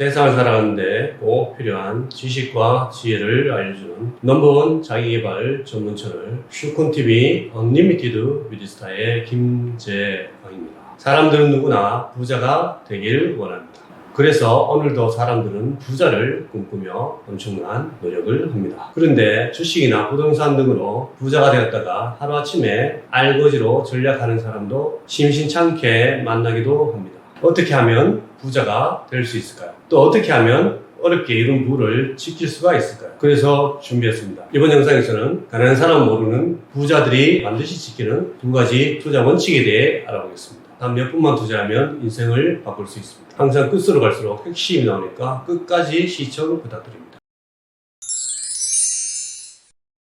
세상을 살아가는데 꼭 필요한 지식과 지혜를 알려주는 넘버원 자기개발 전문 채널 슈콘TV 언리미티드 위디스타의 김재광입니다. 사람들은 누구나 부자가 되길 원합니다. 그래서 오늘도 사람들은 부자를 꿈꾸며 엄청난 노력을 합니다. 그런데 주식이나 부동산 등으로 부자가 되었다가 하루아침에 알거지로 전략하는 사람도 심심찮게 만나기도 합니다. 어떻게 하면 부자가 될 수 있을까요? 또 어떻게 하면 어렵게 이룬 부를 지킬 수가 있을까요? 그래서 준비했습니다. 이번 영상에서는 가난한 사람 모르는 부자들이 반드시 지키는 두 가지 투자 원칙에 대해 알아보겠습니다. 단 몇 분만 투자하면 인생을 바꿀 수 있습니다. 항상 끝으로 갈수록 핵심이 나오니까 끝까지 시청 부탁드립니다.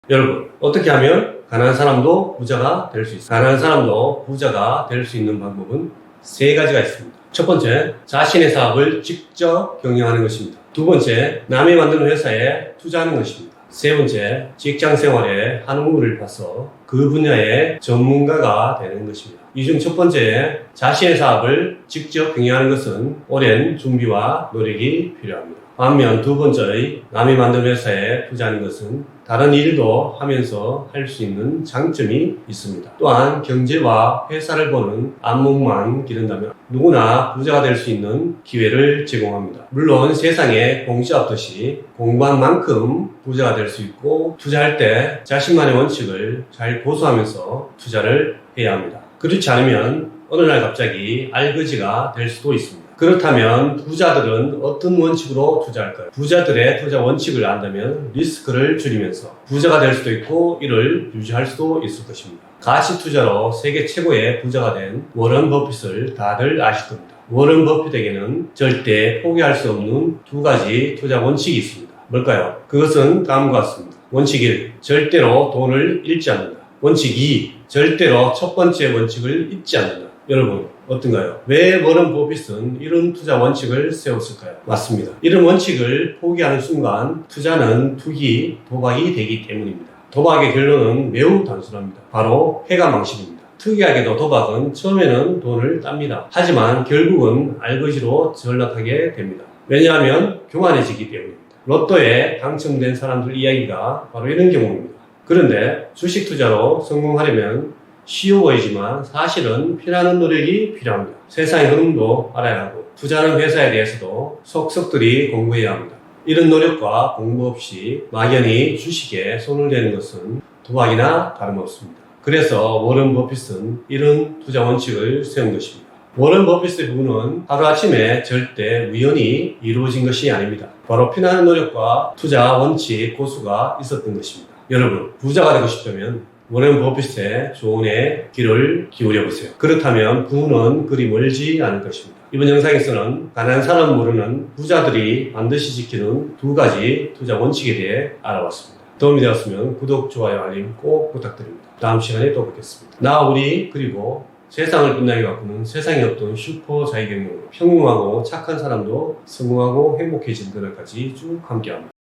여러분, 어떻게 하면 가난한 사람도 부자가 될 수 있어요? 가난한 사람도 부자가 될 수 있는 방법은 세 가지가 있습니다. 첫 번째, 자신의 사업을 직접 경영하는 것입니다. 두 번째, 남이 만드는 회사에 투자하는 것입니다. 세 번째, 직장 생활에 한우를 봐서 그 분야의 전문가가 되는 것입니다. 이중 첫 번째, 자신의 사업을 직접 경영하는 것은 오랜 준비와 노력이 필요합니다. 반면 두 번째의 남이 만든 회사에 투자하는 것은 다른 일도 하면서 할 수 있는 장점이 있습니다. 또한 경제와 회사를 보는 안목만 기른다면 누구나 부자가 될 수 있는 기회를 제공합니다. 물론 세상에 공짜 없듯이 공부한 만큼 부자가 될 수 있고 투자할 때 자신만의 원칙을 잘 고수하면서 투자를 해야 합니다. 그렇지 않으면 어느 날 갑자기 알거지가 될 수도 있습니다. 그렇다면 부자들은 어떤 원칙으로 투자할까요? 부자들의 투자 원칙을 안다면 리스크를 줄이면서 부자가 될 수도 있고 이를 유지할 수도 있을 것입니다. 가치 투자로 세계 최고의 부자가 된 워런 버핏을 다들 아실 겁니다. 워런 버핏에게는 절대 포기할 수 없는 두 가지 투자 원칙이 있습니다. 뭘까요? 그것은 다음과 같습니다. 원칙 1. 절대로 돈을 잃지 않는다. 원칙 2. 절대로 첫 번째 원칙을 잊지 않는다. 여러분, 어떤가요? 왜 워런 버핏은 이런 투자 원칙을 세웠을까요? 맞습니다. 이런 원칙을 포기하는 순간 투자는 투기, 도박이 되기 때문입니다. 도박의 결론은 매우 단순합니다. 바로 해가 망신입니다. 특이하게도 도박은 처음에는 돈을 땁니다. 하지만 결국은 알거지로 전락하게 됩니다. 왜냐하면 교만해지기 때문입니다. 로또에 당첨된 사람들 이야기가 바로 이런 경우입니다. 그런데 주식 투자로 성공하려면 쉬워 보이지만 사실은 피나는 노력이 필요합니다. 세상의 흐름도 알아야 하고 투자하는 회사에 대해서도 속속들이 공부해야 합니다. 이런 노력과 공부 없이 막연히 주식에 손을 대는 것은 도박이나 다름없습니다. 그래서 워런 버핏은 이런 투자 원칙을 세운 것입니다. 워런 버핏의 부분은 하루아침에 절대 우연히 이루어진 것이 아닙니다. 바로 피나는 노력과 투자 원칙 고수가 있었던 것입니다. 여러분, 부자가 되고 싶다면 워렌 버핏의 조언에 귀를 기울여 보세요. 그렇다면 부는 그리 멀지 않을 것입니다. 이번 영상에서는 가난한 사람 모르는 부자들이 반드시 지키는 두 가지 투자 원칙에 대해 알아봤습니다. 도움이 되었으면 구독, 좋아요, 알림 꼭 부탁드립니다. 다음 시간에 또 뵙겠습니다. 나, 우리, 그리고 세상을 빛나게 바꾸는 세상에 없던 슈퍼 자기경영으로 평범하고 착한 사람도 성공하고 행복해진 그날까지 쭉 함께합니다.